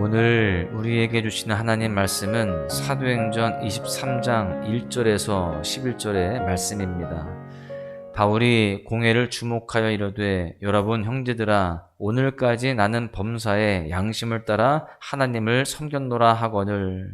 오늘 우리에게 주시는 하나님 말씀은 사도행전 23장 1절에서 11절의 말씀입니다. 바울이 공회를 주목하여 이르되 여러분 형제들아 오늘까지 나는 범사에 양심을 따라 하나님을 섬겼노라 하거늘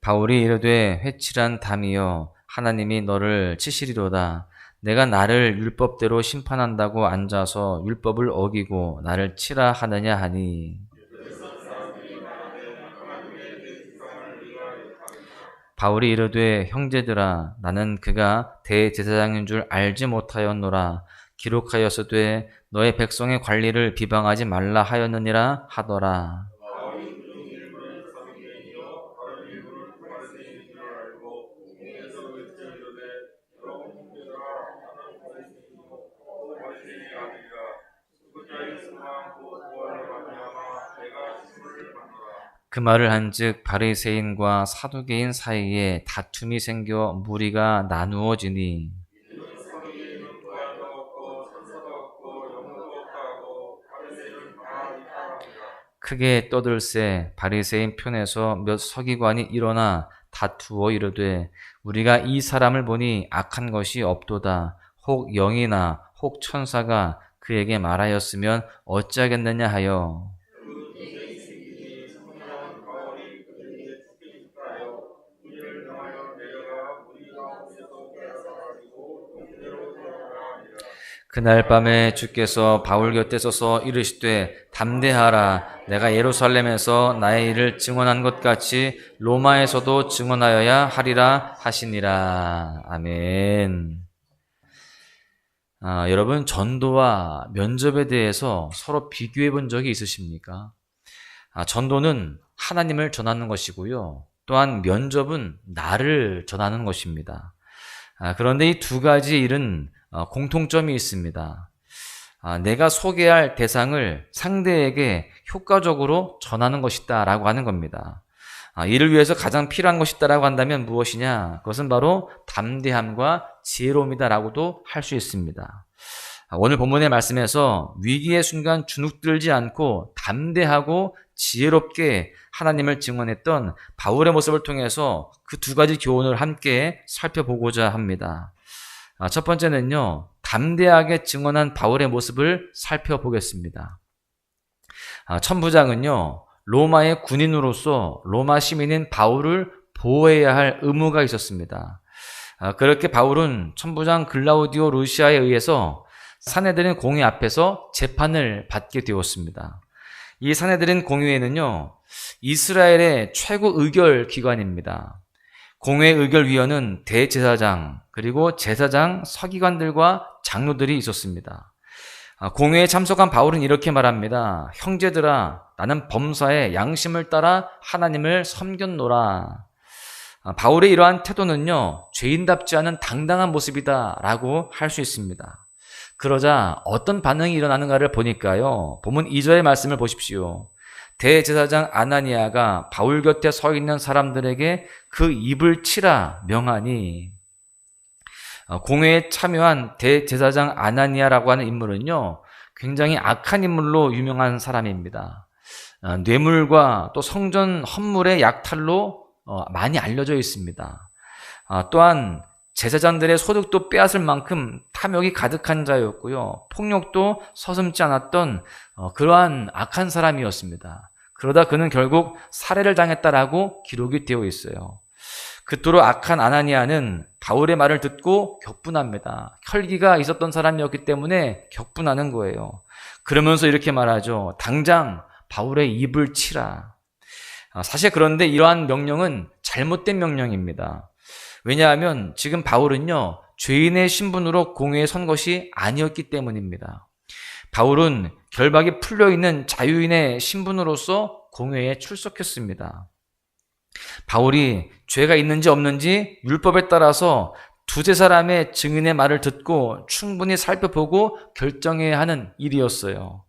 바울이 이르되 회칠한 담이여 하나님이 너를 치시리로다 내가 나를 율법대로 심판한다고 앉아서 율법을 어기고 나를 치라 하느냐 하니. 바울이 이르되 형제들아 나는 그가 대제사장인 줄 알지 못하였노라. 기록하였으되 너의 백성의 관리를 비방하지 말라 하였느니라 하더라 그 말을 한즉 바리새인과 사두개인 사이에 다툼이 생겨 무리가 나누어지니. 크게 떠들새 바리새인 편에서 몇 서기관이 일어나 다투어 이르되 우리가 이 사람을 보니 악한 것이 없도다. 혹 영이나 혹 천사가 그에게 말하였으면 어찌하겠느냐 하여 그날 밤에 주께서 바울 곁에 서서 이르시되 담대하라 내가 예루살렘에서 나의 일을 증언한 것 같이 로마에서도 증언하여야 하리라 하시니라 아멘. 아, 여러분 전도와 면접에 대해서 서로 비교해 본 적이 있으십니까? 아, 전도는 하나님을 전하는 것이고요. 또한 면접은 나를 전하는 것입니다. 아, 그런데 이 두 가지 일은 어, 공통점이 있습니다. 아, 내가 소개할 대상을 상대에게 효과적으로 전하는 것이다 라고 하는 겁니다. 아, 이를 위해서 가장 필요한 것이다 라고 한다면 무엇이냐? 그것은 바로 담대함과 지혜로움이다 라고도 할 수 있습니다. 아, 오늘 본문의 말씀에서 위기의 순간 주눅들지 않고 담대하고 지혜롭게 하나님을 증언했던 바울의 모습을 통해서 그 두 가지 교훈을 함께 살펴보고자 합니다. 아, 첫 번째는요, 담대하게 증언한 바울의 모습을 살펴보겠습니다. 아, 천부장은요, 로마의 군인으로서 로마 시민인 바울을 보호해야 할 의무가 있었습니다. 아, 그렇게 바울은 천부장 글라우디오 루시아에 의해서 사내들인 공회 앞에서 재판을 받게 되었습니다. 이 사내들인 공회에는요, 이스라엘의 최고 의결 기관입니다. 공회 의결위원은 대제사장 그리고 제사장 서기관들과 장로들이 있었습니다. 아, 공회에 참석한 바울은 이렇게 말합니다. 형제들아 나는 범사에 양심을 따라 하나님을 섬겼노라. 아, 바울의 이러한 태도는요 죄인답지 않은 당당한 모습이다라고 할 수 있습니다. 그러자 어떤 반응이 일어나는가를 보니까요. 본문 2절의 말씀을 보십시오. 대제사장 아나니아가 바울 곁에 서 있는 사람들에게 그 입을 치라 명하니 어, 공회에 참여한 대제사장 아나니아라고 하는 인물은요 굉장히 악한 인물로 유명한 사람입니다. 어, 뇌물과 또 성전 헌물의 약탈로 어, 많이 알려져 있습니다. 또한 제사장들의 소득도 빼앗을 만큼 탐욕이 가득한 자였고요. 폭력도 서슴지 않았던 그러한 악한 사람이었습니다. 그러다 그는 결국 살해를 당했다라고 기록이 되어 있어요. 그토록 악한 아나니아는 바울의 말을 듣고 격분합니다. 혈기가 있었던 사람이었기 때문에 격분하는 거예요. 그러면서 이렇게 말하죠. 당장 바울의 입을 치라. 아, 사실 그런데 이러한 명령은 잘못된 명령입니다. 왜냐하면 지금 바울은요, 죄인의 신분으로 공회에 선 것이 아니었기 때문입니다. 바울은 결박이 풀려 있는 자유인의 신분으로서 공회에 출석했습니다. 바울이 죄가 있는지 없는지 율법에 따라서 두세 사람의 증인의 말을 듣고 충분히 살펴보고 결정해야 하는 일이었어요.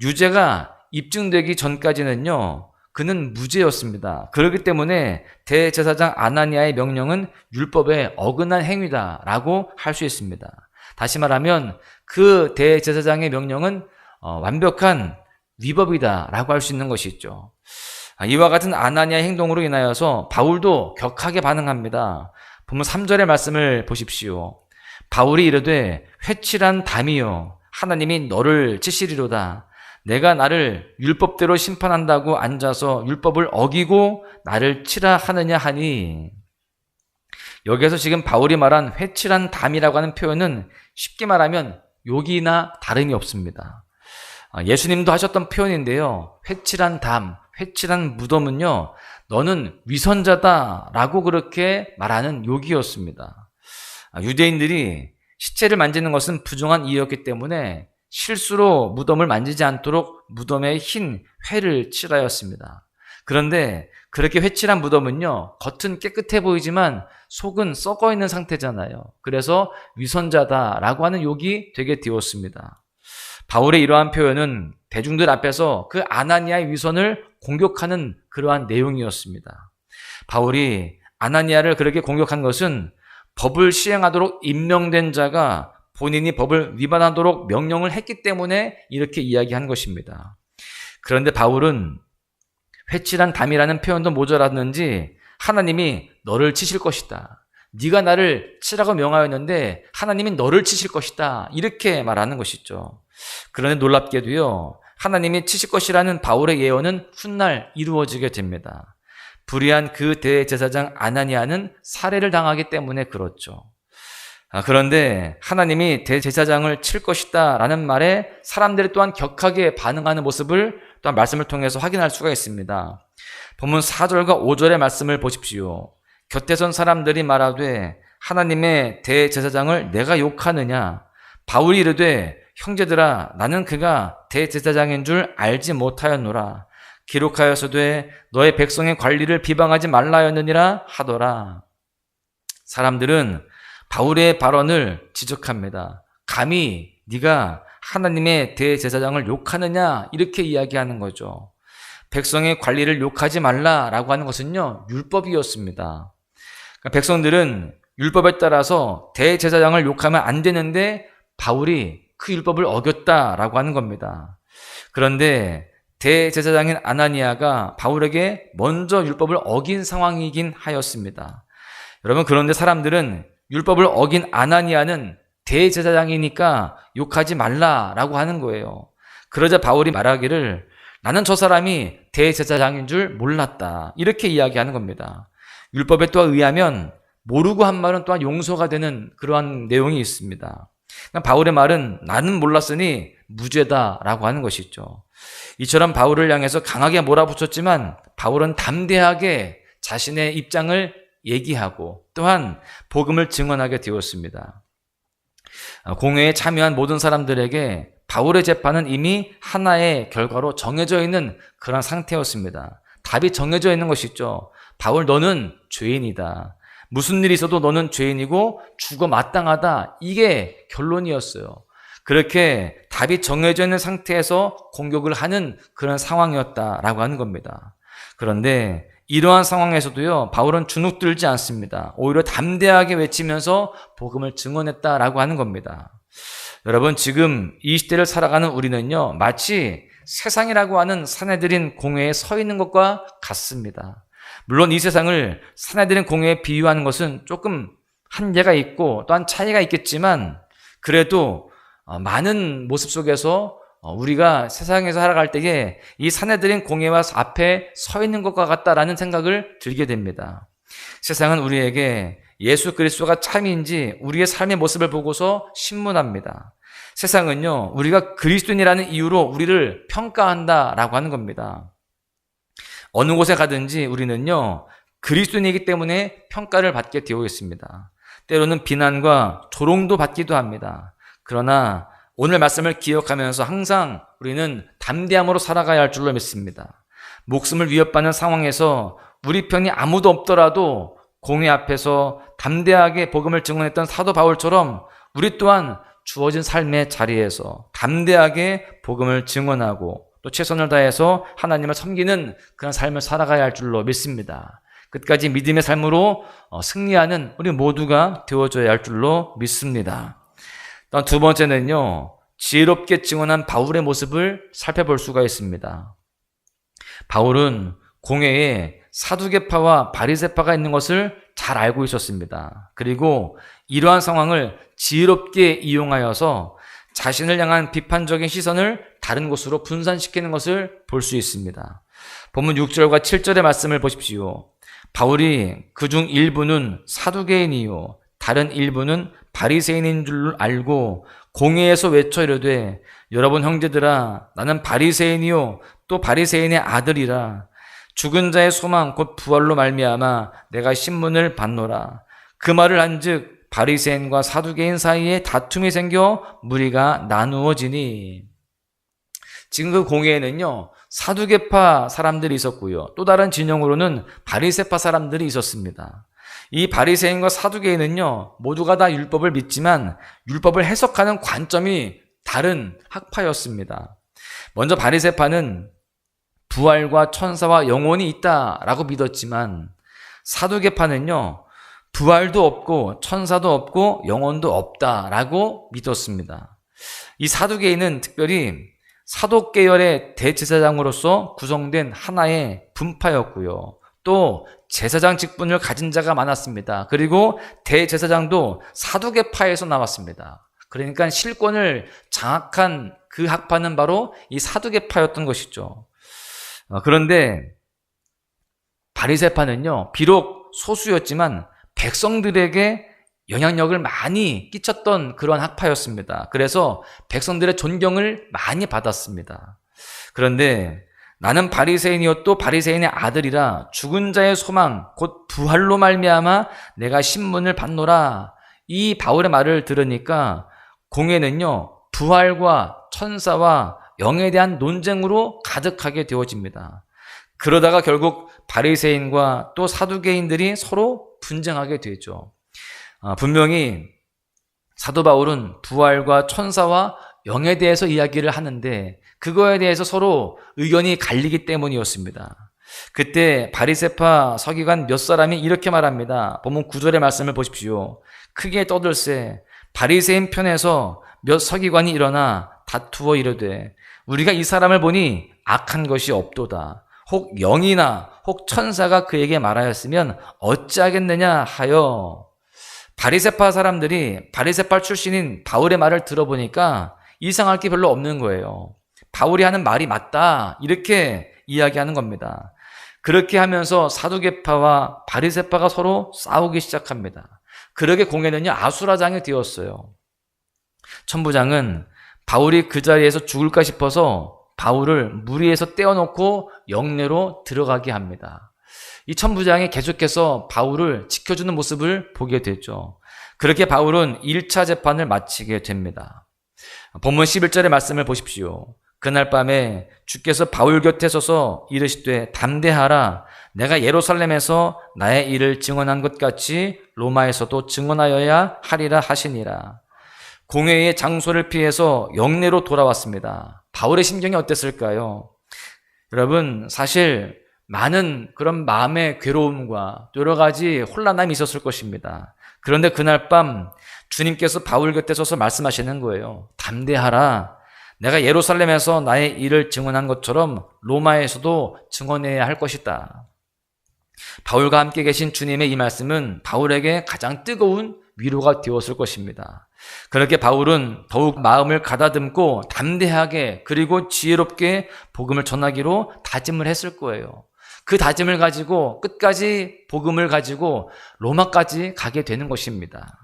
유죄가 입증되기 전까지는요, 그는 무죄였습니다. 그렇기 때문에 대제사장 아나니아의 명령은 율법에 어긋난 행위다라고 할 수 있습니다. 다시 말하면 그 대제사장의 명령은 어, 완벽한 위법이다라고 할 수 있는 것이 있죠. 아, 이와 같은 아나니아의 행동으로 인하여서 바울도 격하게 반응합니다. 보면 3절의 말씀을 보십시오. 바울이 이르되 회칠한 담이요 하나님이 너를 치시리로다. 내가 나를 율법대로 심판한다고 앉아서 율법을 어기고 나를 치라 하느냐 하니 여기에서 지금 바울이 말한 회칠한 담이라고 하는 표현은 쉽게 말하면 욕이나 다름이 없습니다. 아, 예수님도 하셨던 표현인데요. 회칠한 담, 회칠한 무덤은요, 너는 위선자다라고 그렇게 말하는 욕이었습니다. 아, 유대인들이 시체를 만지는 것은 부정한 이유였기 때문에 실수로 무덤을 만지지 않도록 무덤에 흰 회를 칠하였습니다. 그런데 그렇게 회칠한 무덤은요, 겉은 깨끗해 보이지만 속은 썩어 있는 상태잖아요. 그래서 위선자다라고 하는 욕이 되게 되었습니다. 바울의 이러한 표현은 대중들 앞에서 그 아나니아의 위선을 공격하는 그러한 내용이었습니다. 바울이 아나니아를 그렇게 공격한 것은 법을 시행하도록 임명된 자가 본인이 법을 위반하도록 명령을 했기 때문에 이렇게 이야기한 것입니다. 그런데 바울은 회칠한 담이라는 표현도 모자랐는지 하나님이 너를 치실 것이다. 네가 나를 치라고 명하였는데 하나님이 너를 치실 것이다. 이렇게 말하는 것이죠. 그런데 놀랍게도요. 하나님이 치실 것이라는 바울의 예언은 훗날 이루어지게 됩니다. 불의한 그 대제사장 아나니아는 살해를 당하기 때문에 그렇죠. 아, 그런데 하나님이 대제사장을 칠 것이다 라는 말에 사람들이 또한 격하게 반응하는 모습을 또한 말씀을 통해서 확인할 수가 있습니다. 본문 4절과 5절의 말씀을 보십시오. 곁에 선 사람들이 말하되 하나님의 대제사장을 내가 욕하느냐? 바울이 이르되 형제들아 나는 그가 대제사장인 줄 알지 못하였노라. 기록하여서되 너의 백성의 관리를 비방하지 말라였느니라 하더라. 사람들은 바울의 발언을 지적합니다. 감히 네가 하나님의 대제사장을 욕하느냐 이렇게 이야기하는 거죠. 백성의 관리를 욕하지 말라라고 하는 것은요 율법이었습니다. 그러니까 백성들은 율법에 따라서 대제사장을 욕하면 안 되는데 바울이 그 율법을 어겼다라고 하는 겁니다. 그런데 대제사장인 아나니아가 바울에게 먼저 율법을 어긴 상황이긴 하였습니다. 여러분 그런데 사람들은 율법을 어긴 아나니아는 대제사장이니까 욕하지 말라라고 하는 거예요. 그러자 바울이 말하기를 나는 저 사람이 대제사장인 줄 몰랐다. 이렇게 이야기하는 겁니다. 율법에 또 의하면 모르고 한 말은 또한 용서가 되는 그러한 내용이 있습니다. 바울의 말은 나는 몰랐으니 무죄다라고 하는 것이죠. 이처럼 바울을 향해서 강하게 몰아붙였지만 바울은 담대하게 자신의 입장을 얘기하고 또한 복음을 증언하게 되었습니다. 공회에 참여한 모든 사람들에게 바울의 재판은 이미 하나의 결과로 정해져 있는 그런 상태였습니다. 답이 정해져 있는 것이죠. 바울 너는 죄인이다. 무슨 일이 있어도 너는 죄인이고 죽어 마땅하다. 이게 결론이었어요. 그렇게 답이 정해져 있는 상태에서 공격을 하는 그런 상황이었다라고 하는 겁니다. 그런데 이러한 상황에서도요, 바울은 주눅들지 않습니다. 오히려 담대하게 외치면서 복음을 증언했다라고 하는 겁니다. 여러분, 지금 이 시대를 살아가는 우리는요, 마치 세상이라고 하는 사내들인 공회에 서 있는 것과 같습니다. 물론 이 세상을 사내들인 공회에 비유하는 것은 조금 한계가 있고 또한 차이가 있겠지만, 그래도 어, 많은 모습 속에서 어, 우리가 세상에서 살아갈 때에 이 사내들인 공예와 앞에 서 있는 것과 같다라는 생각을 들게 됩니다. 세상은 우리에게 예수 그리스도가 참인지 우리의 삶의 모습을 보고서 신문합니다. 세상은요, 우리가 그리스도인이라는 이유로 우리를 평가한다라고 하는 겁니다. 어느 곳에 가든지 우리는요, 그리스도인이기 때문에 평가를 받게 되어 있습니다. 때로는 비난과 조롱도 받기도 합니다. 그러나 오늘 말씀을 기억하면서 항상 우리는 담대함으로 살아가야 할 줄로 믿습니다. 목숨을 위협받는 상황에서 우리 편이 아무도 없더라도 공회 앞에서 담대하게 복음을 증언했던 사도 바울처럼 우리 또한 주어진 삶의 자리에서 담대하게 복음을 증언하고 또 최선을 다해서 하나님을 섬기는 그런 삶을 살아가야 할 줄로 믿습니다. 끝까지 믿음의 삶으로 어, 승리하는 우리 모두가 되어줘야 할 줄로 믿습니다. 또한 두 번째는요, 지혜롭게 증언한 바울의 모습을 살펴볼 수가 있습니다. 바울은 공회에 사두개파와 바리새파가 있는 것을 잘 알고 있었습니다. 그리고 이러한 상황을 지혜롭게 이용하여서 자신을 향한 비판적인 시선을 다른 곳으로 분산시키는 것을 볼 수 있습니다. 본문 6절과 7절의 말씀을 보십시오. 바울이 그중 일부는 사두개인이요 다른 일부는 바리새인인 줄 알고 공회에서 외쳐 이르되 여러분 형제들아 나는 바리새인이요 또 바리새인의 아들이라 죽은 자의 소망 곧 부활로 말미암아 내가 신문을 받노라 그 말을 한즉 바리새인과 사두개인 사이에 다툼이 생겨 무리가 나누어지니 지금 그 공회에는요 사두개파 사람들이 있었고요 또 다른 진영으로는 바리새파 사람들이 있었습니다. 이 바리새인과 사두개인은요 모두가 다 율법을 믿지만 율법을 해석하는 관점이 다른 학파였습니다. 먼저 바리새파는 부활과 천사와 영혼이 있다라고 믿었지만 사두개파는요 부활도 없고 천사도 없고 영혼도 없다라고 믿었습니다. 이 사두개인은 특별히 사독 계열의 대제사장으로서 구성된 하나의 분파였고요. 또 제사장 직분을 가진 자가 많았습니다. 그리고 대제사장도 사두개파에서 나왔습니다. 그러니까 실권을 장악한 그 학파는 바로 이 사두개파였던 것이죠. 어, 그런데 바리새파는요, 비록 소수였지만 백성들에게 영향력을 많이 끼쳤던 그런 학파였습니다. 그래서 백성들의 존경을 많이 받았습니다. 그런데 나는 바리새인이었또 바리새인의 아들이라 죽은 자의 소망 곧 부활로 말미암아 내가 신문을 받노라 이 바울의 말을 들으니까 공회는요 부활과 천사와 영에 대한 논쟁으로 가득하게 되어집니다. 그러다가 결국 바리새인과 또 사두개인들이 서로 분쟁하게 되죠. 아, 분명히 사도 바울은 부활과 천사와 영에 대해서 이야기를 하는데 그거에 대해서 서로 의견이 갈리기 때문이었습니다. 그때 바리세파 서기관 몇 사람이 이렇게 말합니다. 본문 9절의 말씀을 보십시오. 크게 떠들세 바리새인 편에서 몇 서기관이 일어나 다투어 이르되 우리가 이 사람을 보니 악한 것이 없도다. 혹 영이나 혹 천사가 그에게 말하였으면 어찌하겠느냐 하여 바리세파 사람들이 바리세파 출신인 바울의 말을 들어보니까 이상할 게 별로 없는 거예요. 바울이 하는 말이 맞다. 이렇게 이야기하는 겁니다. 그렇게 하면서 사두개파와 바리세파가 서로 싸우기 시작합니다. 그러게 공회는요, 아수라장이 되었어요. 천부장은 바울이 그 자리에서 죽을까 싶어서 바울을 무리에서 떼어놓고 영내로 들어가게 합니다. 이 천부장이 계속해서 바울을 지켜주는 모습을 보게 되죠. 그렇게 바울은 1차 재판을 마치게 됩니다. 본문 11절의 말씀을 보십시오. 그날 밤에 주께서 바울 곁에 서서 이르시되 담대하라 내가 예루살렘에서 나의 일을 증언한 것 같이 로마에서도 증언하여야 하리라 하시니라. 공회의 장소를 피해서 영내로 돌아왔습니다. 바울의 심정이 어땠을까요? 여러분, 사실 많은 그런 마음의 괴로움과 여러 가지 혼란함이 있었을 것입니다. 그런데 그날 밤 주님께서 바울 곁에 서서 말씀하시는 거예요. 담대하라. 내가 예루살렘에서 나의 일을 증언한 것처럼 로마에서도 증언해야 할 것이다. 바울과 함께 계신 주님의 이 말씀은 바울에게 가장 뜨거운 위로가 되었을 것입니다. 그렇게 바울은 더욱 마음을 가다듬고 담대하게 그리고 지혜롭게 복음을 전하기로 다짐을 했을 거예요. 그 다짐을 가지고 끝까지 복음을 가지고 로마까지 가게 되는 것입니다.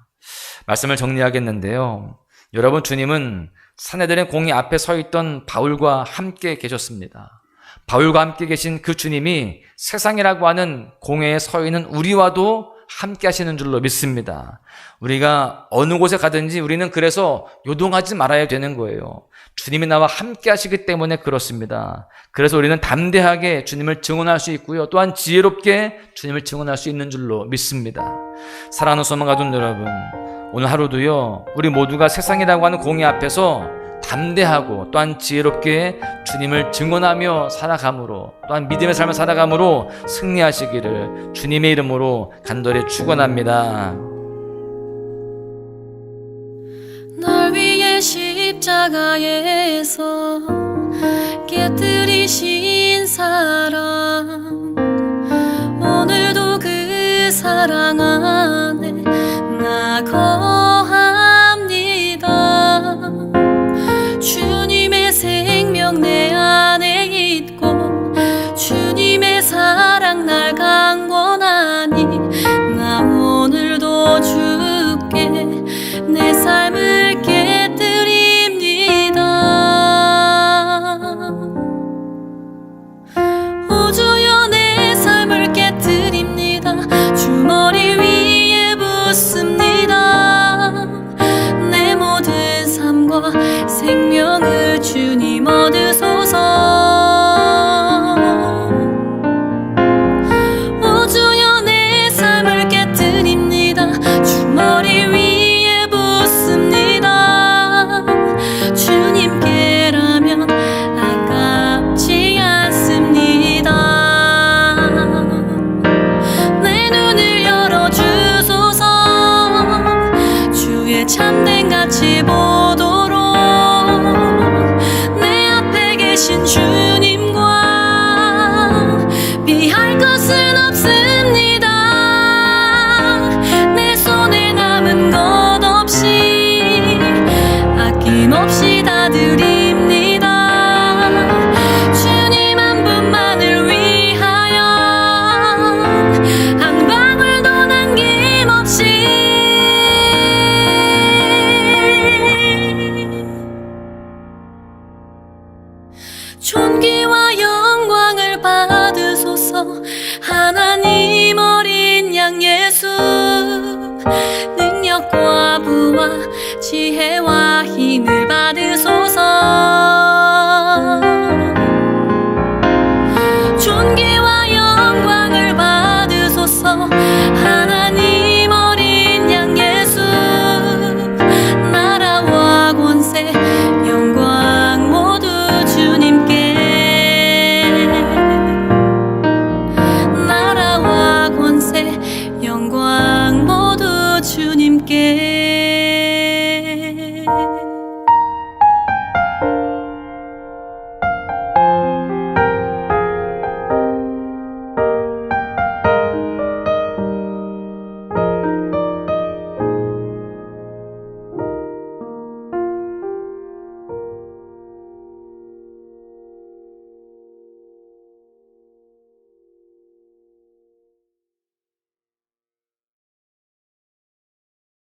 말씀을 정리하겠는데요. 여러분 주님은 사내들의 공의 앞에 서 있던 바울과 함께 계셨습니다. 바울과 함께 계신 그 주님이 세상이라고 하는 공회에 서 있는 우리와도 함께 하시는 줄로 믿습니다. 우리가 어느 곳에 가든지 우리는 그래서 요동하지 말아야 되는 거예요. 주님이 나와 함께 하시기 때문에 그렇습니다. 그래서 우리는 담대하게 주님을 증언할 수 있고요. 또한 지혜롭게 주님을 증언할 수 있는 줄로 믿습니다. 사랑하는 소망 가족 여러분, 오늘 하루도요, 우리 모두가 세상이라고 하는 공의 앞에서 담대하고 또한 지혜롭게 주님을 증언하며 살아감으로 또한 믿음의 삶을 살아감으로 승리하시기를 주님의 이름으로 간절히 축원합니다. 널 위해 십자가에서 깨뜨리신 사랑 오늘도 그 사랑 안에 나 거 주님 지혜와 힘을 받으